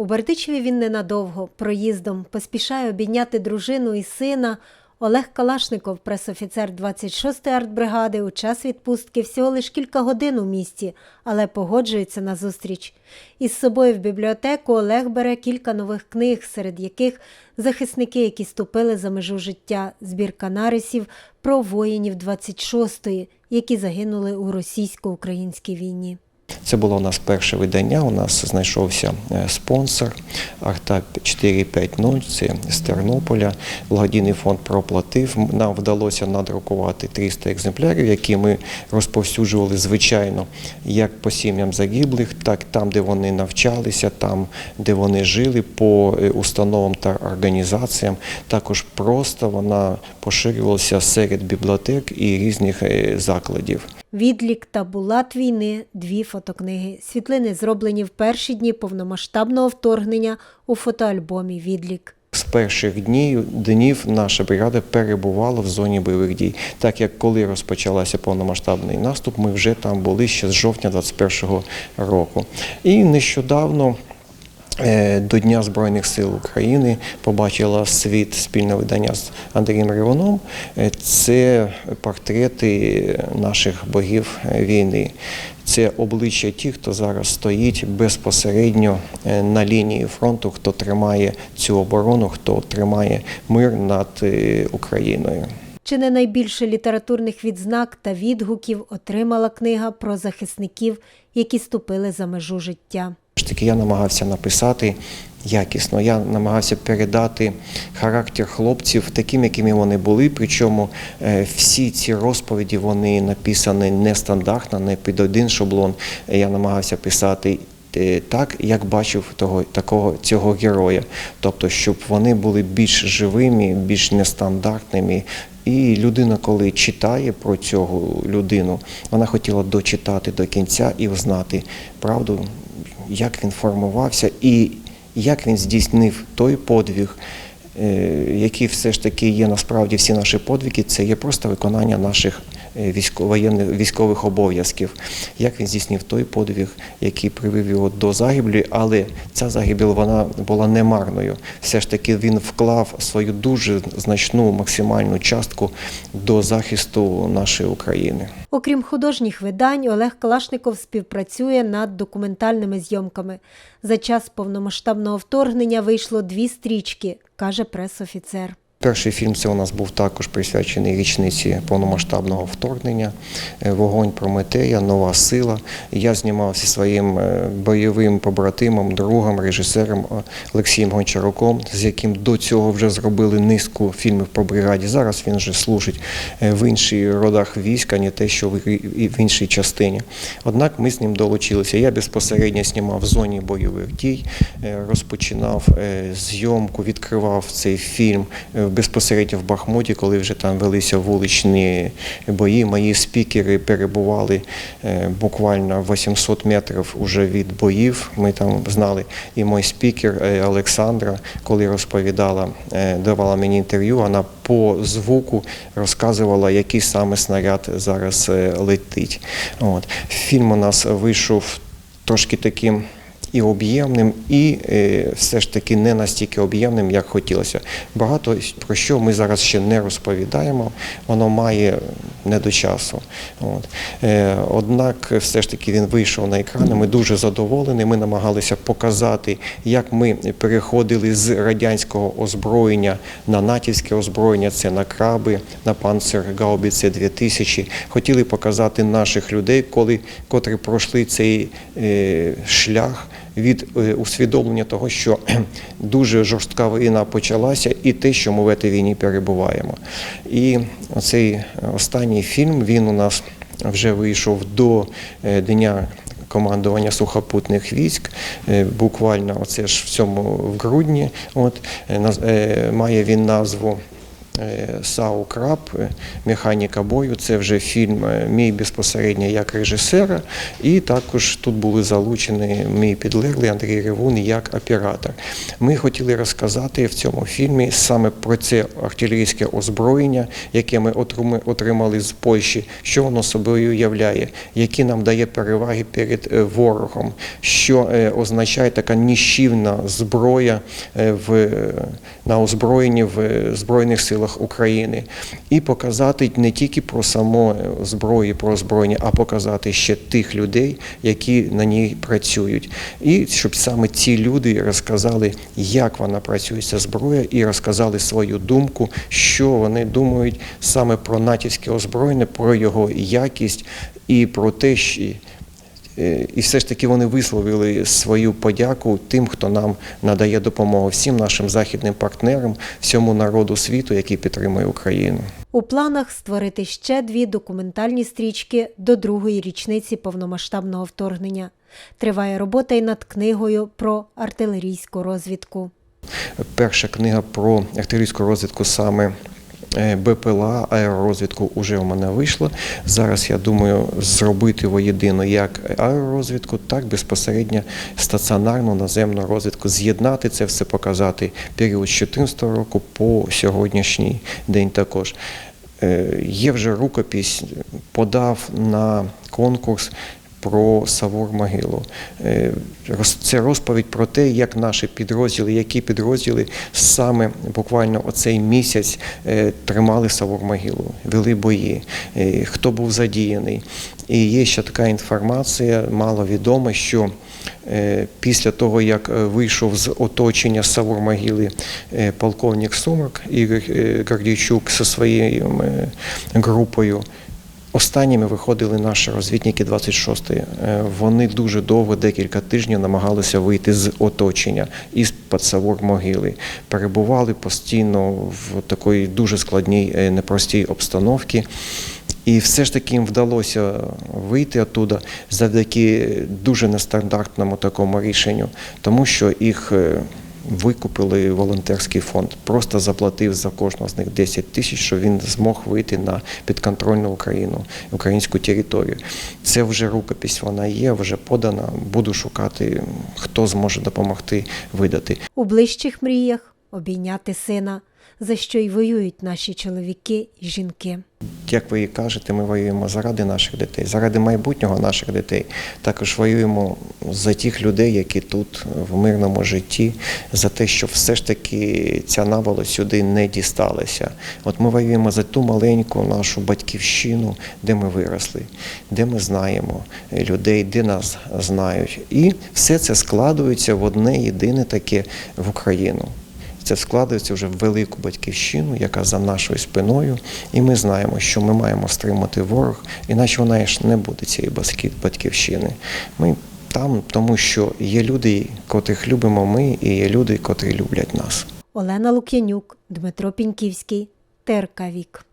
У Бердичеві він ненадовго, проїздом, поспішає обійняти дружину і сина. Олег Калашников, пресофіцер 26-ї артбригади, у час відпустки всього лиш кілька годин у місті, але погоджується на зустріч. Із собою в бібліотеку Олег бере кілька нових книг, серед яких захисники, які ступили за межу життя, збірка нарисів про воїнів 26-ї, які загинули у російсько-українській війні. Це було у нас перше видання. У нас знайшовся е, спонсор Арта 450, це з Тернополя. Благодійний фонд проплатив. Нам вдалося надрукувати 300 екземплярів, які ми розповсюджували звичайно як по сім'ям загиблих, так там, де вони навчалися, там, де вони жили, по е, установам та організаціям. Також просто вона поширювалася серед бібліотек і різних е, закладів. Відлік та булат війни дві фотокниги. Світлини зроблені в перші дні повномасштабного вторгнення у фотоальбомі Відлік. З перших днів днів наша бригада перебувала в зоні бойових дій. Так як коли розпочалася повномасштабний наступ, ми вже там були ще з жовтня 21-го року. І нещодавно. Е, До Дня Збройних сил України побачила світ спільне видання з Андрієм Рівоном. Е, Це портрети наших богів е, війни. Це обличчя тих, хто зараз стоїть безпосередньо на лінії фронту, хто тримає цю оборону, хто тримає мир над Україною. Чи не найбільше літературних відзнак та відгуків отримала книга про захисників, які ступили за межу життя. Ж таки, я намагався написати якісно. Я намагався передати характер хлопців таким, якими вони були. Причому е, всі ці розповіді вони написані нестандартно, не під один шаблон. Я намагався писати. е, Так, як бачив того такого цього героя, тобто, щоб вони були більш живими, більш нестандартними. І людина, коли читає про цього людину, вона хотіла дочитати до кінця і узнати правду, як він формувався і як він здійснив той подвиг, е, який все ж таки є насправді всі наші подвиги, це є просто виконання наших військових обов'язків. Як він здійснив той подвиг, який привів його до загиблі, але ця загибель вона була немарною. Все ж таки він вклав свою дуже значну максимальну частку до захисту нашої України. Окрім художніх видань, Олег Калашников співпрацює над документальними зйомками. За час повномасштабного вторгнення вийшло дві стрічки, каже пресофіцер. Перший фільм це у нас був також присвячений річниці повномасштабного вторгнення. Е, Вогонь Прометея, Нова сила. Я знімався своїм е, бойовим побратимом, другом, режисером Олексієм Гончаруком, з яким до цього вже зробили низку фільмів про бригаді. Зараз він вже служить е, в інших родах війська, не те, що в іншій частині. Однак ми з ним долучилися. Я безпосередньо знімав в зоні бойових дій, розпочинав зйомку, відкривав цей фільм безпосередньо в Бахмуті, коли вже там велися вуличні бої. Мої спікери перебували е, буквально 800 метрів уже від боїв. Ми там знали. І мій спікер е, Олександра, коли розповідала, е, давала мені інтерв'ю, вона по звуку розказувала, який саме снаряд зараз летить. От. Фільм у нас вийшов трошки таким і об'ємним, і е, все ж таки не настільки об'ємним, як хотілося. Багато про що ми зараз ще не розповідаємо, воно має не до часу. От. Е, однак, все ж таки він вийшов на екрани. Ми дуже задоволені. Ми намагалися показати, як ми переходили з радянського озброєння на натівське озброєння, це на краби, на панцер Гаубіце 2000. Хотіли показати наших людей, коли котрі пройшли цей е, шлях від е, усвідомлення того, що дуже жорстка війна почалася, і те, що ми в цій війні перебуваємо. І цей останній фільм він у нас вже вийшов до е, дня. Командування сухопутних військ е, буквально оце ж в цьому в грудні. От е, е, має він назву е, САУ Краб, е, Механіка бою. Це вже фільм е, мій безпосередньо як режисера. І також тут були залучені мій підлеглий Андрій Ревун як оператор. Ми хотіли розказати в цьому фільмі саме про це артилерійське озброєння, яке ми отримали з Польщі, що воно собою являє, які нам дає переваги перед е, ворогом, що е, означає така ніщівна зброя е, в, е, на озброєнні в е, Збройних силах України. І показати не тільки про само е, зброю, про озброєння, а показати ще тих людей, які на ній працюють. І щоб саме ці люди розказали, як вона працює, ця зброя, і розказали свою думку, що вони думають саме про натівське озброєння, про його якість і про те, що і все ж таки вони висловили свою подяку тим, хто нам надає допомогу, всім нашим західним партнерам, всьому народу світу, який підтримує Україну. У планах створити ще дві документальні стрічки до другої річниці повномасштабного вторгнення. Триває робота й над книгою про артилерійську розвідку. Перша книга про артилерійську розвідку саме. Е, БПЛА, аеророзвідку вже в мене вийшла. Зараз я думаю зробити воєдино як аеророзвідку, так безпосередньо стаціонарну наземну розвідку, з'єднати це все, показати період з 2014 року по сьогоднішній день також. Е, Є вже рукопись, подав на конкурс про Савур могилу. Е, Це розповідь про те, як наші підрозділи, які підрозділи саме буквально оцей місяць е, тримали Савур могилу, вели бої, е, хто був задіяний. І є ще така інформація, маловідома, що після того, як вийшов з оточення Савур могили полковник Сумак Ігор Гордійчук зі своєю групою, Останніми виходили наші розвідники 26-ї. Е, Вони дуже довго, декілька тижнів, намагалися вийти з оточення із Савур могили. Перебували постійно в такій дуже складній, е, непростій обстановці. І все ж таки їм вдалося вийти оттуда завдяки дуже нестандартному такому рішенню, тому що їх е, викупили волонтерський фонд, просто заплатив за кожного з них 10 тисяч, щоб він змог вийти на підконтрольну Україну, українську територію. Це вже рукопись, вона є, вже подана. Буду шукати, хто зможе допомогти видати. У ближчих мріях обійняти сина, за що й воюють наші чоловіки і жінки. Як ви і кажете, ми воюємо заради наших дітей, заради майбутнього наших дітей. Також воюємо за тих людей, які тут в мирному житті, за те, щоб все ж таки ця навала сюди не дісталася. От ми воюємо за ту маленьку нашу батьківщину, де ми виросли, де ми знаємо людей, де нас знають. І все це складується в одне єдине таке в Україну. Це складається вже в велику батьківщину, яка за нашою спиною, і ми знаємо, що ми маємо стримати ворог, іначе вона ж не буде цієї батьківщини. Ми там, тому що є люди, котрих любимо ми, і є люди, котрі люблять нас. Олена Лук'янюк, Дмитро Піньківський, ТРК Вік.